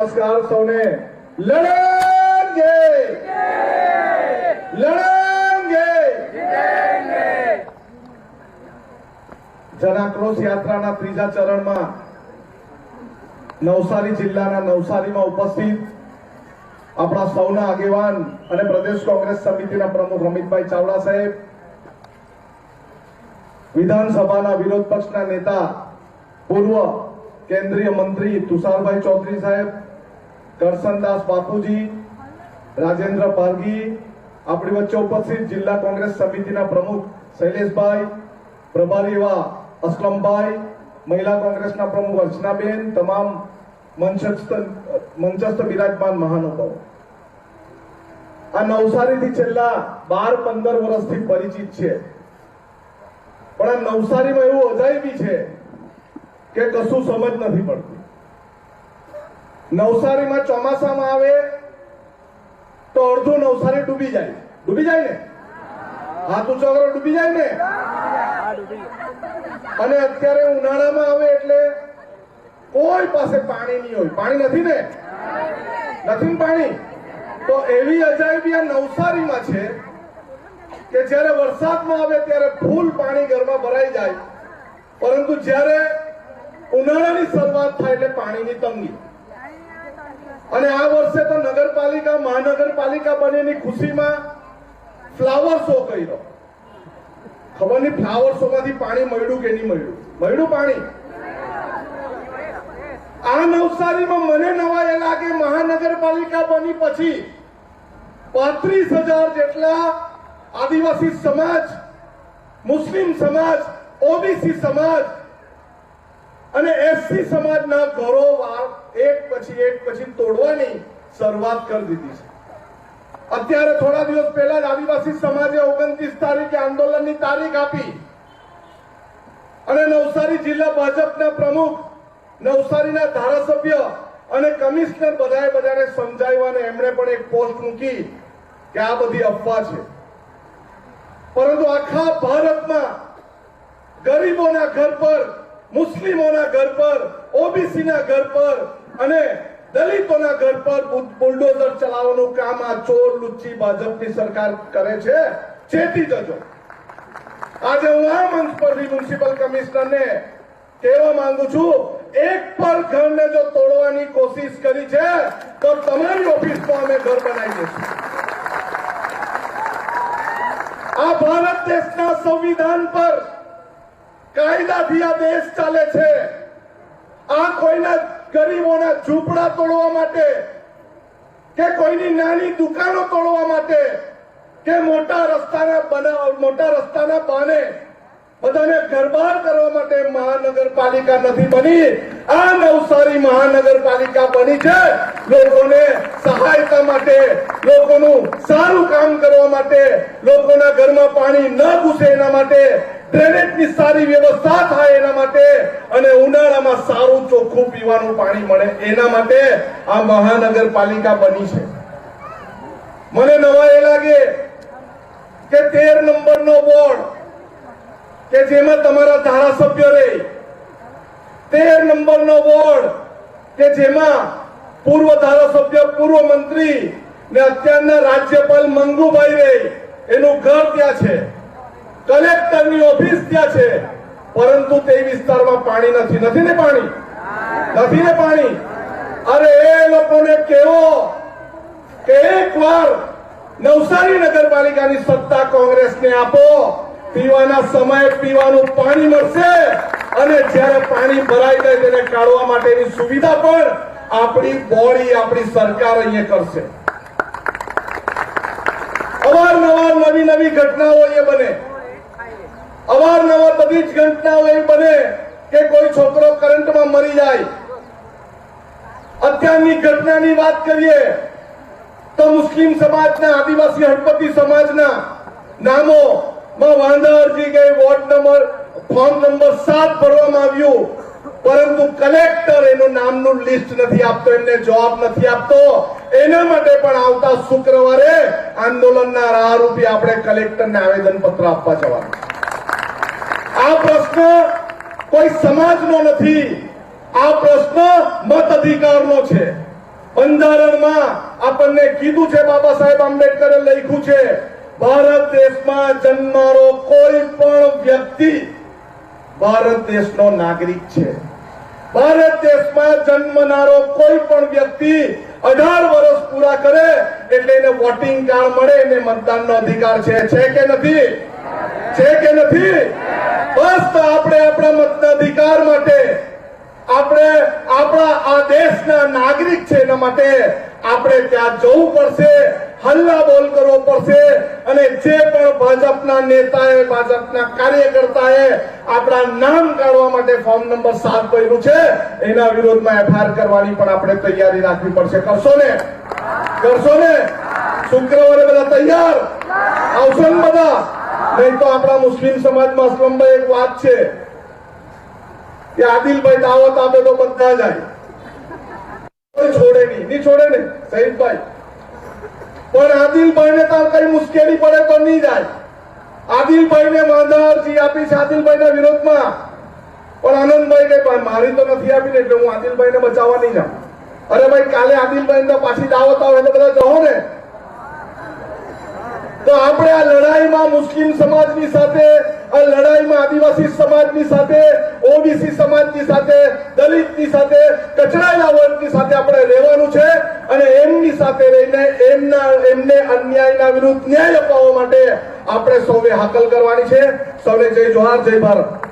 નમસ્કાર, સૌને. લડેંગે! લડેંગે! જનાક્રોશ યાત્રાના ત્રીજા ચરણમાં નવસારી જિલ્લાના નવસારીમાં ઉપસ્થિત આપણા સૌના આગેવાન અને પ્રદેશ કોંગ્રેસ સમિતિના પ્રમુખ રમિતભાઈ ચાવડા સાહેબ, વિધાનસભાના વિરોધ પક્ષના નેતા પૂર્વ કેન્દ્રીય મંત્રી તુષારભાઈ ચૌધરી સાહેબ કરસનદાસ બાપુજી, રાજેન્દ્ર પારગી, આપણી વચ્ચે ઉપસ્થિત જિલ્લા કોંગ્રેસ સમિતિના પ્રમુખ શૈલેષભાઈ, પ્રભારી એવા અસલમભાઈ, મહિલા કોંગ્રેસના પ્રમુખ અર્ચનાબેન, તમામ મંચસ્થ મંચસ્થ બિરાજમાન મહાનુભાવો. આ નવસારીથી છેલ્લા બાર પંદર વર્ષથી પરિચિત છે. પણ આ નવસારીમાં એવું અજાયબી છે કે કશું સમજ નથી પડતી. નવસારીમાં ચોમાસામાં આવે તો અડધું નવસારી ડૂબી જાય. ડૂબી જાય ને? હાથું ચોકરો ડૂબી જાય ને? અને અત્યારે ઉનાળામાં આવે એટલે કોઈ પાસે પાણી નહીં હોય. પાણી નથી ને? નથી ને પાણી? તો એવી અજાયબી આ નવસારીમાં છે કે જ્યારે વરસાદમાં આવે ત્યારે ફૂલ પાણી ઘરમાં ભરાઈ જાય. પરંતુ જ્યારે ઉનાળાની શરૂઆત થાય એટલે પાણીની તંગી. અને આ વર્ષે તો નગરપાલિકા, મહાનગરપાલિકા બનેની ખુશીમાં ફ્લાવર શો કર્યો. ખબર નહીં ફ્લાવર શો માંથી પાણી મળ્યું કે નહીં મળ્યું? મળ્યું પાણી? આ નવસારીમાં મને નવાઈ એ લાગે, મહાનગરપાલિકા બની પછી પાંત્રીસ હજાર જેટલા આદિવાસી સમાજ, મુસ્લિમ સમાજ, ઓબીસી સમાજ અને એસસી સમાજના ઘરો વા- એક પછી એક પછી તોડવાની શરૂઆત કરી દીધી છે. અત્યારે થોડા દિવસ પહેલા જ આદિવાસી સમાજે ઓગણત્રીસ તારીખે આંદોલનની તારીખ આપી. અને નવસારી જિલ્લા ભાજપના પ્રમુખ, નવસારીના ધારાસભ્ય અને કમિશનર બધાએ બધાને સમજાવ્યા અને એમણે પણ એક પોસ્ટ મૂકી કે આ બધી અફવા છે. પરંતુ આખા ભારતમાં ગરીબોના ઘર પર મુસ્લિમોના ઘર પર, ઓબીસીના ઘર પર અને દલિતોના ઘર પર બુલ- બુલડોઝર ચલાવવાનું કામ આ ચોર લુચ્ચી ભાજપની સરકાર કરે છે. ચેતી જજો. આજે હું આ મંચ પરથી મ્યુનિસિપલ કમિશનરને કહેવા માંગુ છું, એક પર ઘરને જો તોડવાની કોશિશ કરી છે, તો તમારી ઓફિસમાં અમે ઘર બનાવી દઈશું. આ ભારત દેશના સંવિધાન પર કાયદાથી આ દેશ ચાલે છે. આ કોઈના ગરીબોના ઝૂંપડા તોડવા માટે કે કોઈની નાની દુકાનો તોડવા માટે કે મોટા રસ્તાના બના મોટા રસ્તાના બાને બધાને ઘરબાર કરવા માટે મહાનગરપાલિકા નથી બની. આ નવસારી મહાનગરપાલિકા બની છે. લોકોને સહાયતા માટે, લોકોનું સારું કામ કરવા માટે, લોકોના ઘરમાં પાણી ન ઘૂસે એના માટે ડ્રેનેજની સારી વ્યવસ્થા થાય એના માટે અને ઉનાળામાં સારું ચોખ્ખું પીવાનું પાણી મળે એના માટે આ મહાનગરપાલિકા બની છે. મને નવાઈ લાગે કે તેર નંબરનો વોર્ડ કે જેમાં તમારા ધારાસભ્ય રહે, તેર નંબરનો વોર્ડ કે જેમાં પૂર્વ ધારાસભ્ય, પૂર્વ મંત્રી ને અત્યારના રાજ્યપાલ મંગુભાઈ રે, એનું ઘર ત્યાં છે. કલેક્ટરની ઓફિસ ત્યાં છે. પરંતુ તે વિસ્તારમાં પાણી નથી. નથી ને પાણી? નથી ને પાણી? અરે એ લોકોને કેવો કે એક વાર નવસારી નગરપાલિકાની સત્તા કોંગ્રેસને આપો. પીવાના સમયે પીવાનું પાણી મળશે. અને જ્યારે પાણી ભરાઈ જાય તેને કાઢવા માટેની સુવિધા પણ આપણી બોડી, આપણી સરકાર અહીંયા કરશે. અવારનવાર નવી નવી ઘટનાઓ એ બને. અવારનવાર બધી જ ઘટનાઓ એવી બને કે કોઈ છોકરો કરંટમાં મરી જાય. અત્યારની ઘટનાની વાત કરીએ તો મુસ્લિમ સમાજના આદિવાસી હળપતિ સમાજના નામો વોર્ડ નંબર, ફોર્મ નંબર સાત ભરવામાં આવ્યું. પરંતુ કલેક્ટર એનું નામનું લિસ્ટ નથી આપતો, એમને જવાબ નથી આપતો. એના માટે પણ આવતા શુક્રવારે આંદોલનના રાહરૂપે આપણે કલેક્ટરને આવેદન પત્ર આપવા જવાનું આ પ્રશ્ન કોઈ સમાજનો નથી. આ પ્રશ્ન મત અધિકારનો છે. બંધારણમાં આપણને કીધું છે બાબા સાહેબ આંબેડકરે લખ્યું છે, ભારત દેશમાં જન્મારો કોઈ પણ વ્યક્તિ ભારત દેશનો નાગરિક છે. ભારત દેશમાં જન્મનારો કોઈ પણ વ્યક્તિ અઢાર વર્ષ પૂરા કરે એટલે એને વોટિંગ કાર્ડ મળે, એને મતદાનનો અધિકાર છે કે નથી? છે કે નથી? બસ તો આપણે આપણા મતાધિકાર માટે, આપણે આપણા આ દેશના નાગરિક છે એના માટે આપણે ત્યાં જવું પડશે, હલ્લા બોલ કરવો પડશે અને જે પણ ભાજપના નેતાએ, ભાજપના કાર્યકર્તાએ આપણા નામ કાઢવા માટે ફોર્મ નંબર સાત ભર્યું છે, એના વિરોધમાં એફઆઈઆર કરવાની પણ આપણે તૈયારી રાખવી પડશે. કરશો ને? કરશો ને? શુક્રવારે બધા તૈયાર? આવશો ને બધા? નહીં તો આપણા મુસ્લિમ સમાજમાં અસલમભાઈ એક વાત છે કે આદિલભાઈ દાવત આપે તો બધા જાય. છોડે નહીં. નહીં છોડે ને? સહીદભાઈ પણ આદિલભાઈ ને તાર કઈ મુશ્કેલી પડે તો નહીં જાય. આદિલભાઈ ને માંધા અરજી આપી છે આદિલભાઈ ના વિરોધમાં. પણ આનંદભાઈ કઈ મારી તો નથી આપી એટલે હું આદિલભાઈ ને બચાવવા નહીં જાઉં. અરે ભાઈ, કાલે આદિલભાઈ પાછી દાવત આવે એટલે બધા જહો ને. તો આપણે આ લડાઈમાં મુસ્લિમ સમાજની સાથે, આ લડાઈમાં આદિવાસી સમાજની સાથે, ઓબીસી સમાજની સાથે, દલિતની સાથે કચડાયેલા વર્ગની સાથે આપણે રહેવાનું છે અને એમની સાથે રહીને એમના, એમને અન્યાયના વિરુદ્ધ ન્યાય અપાવવા માટે આપણે સૌએ હાકલ કરવાની છે. સૌને જય જોહાર, જય ભારત.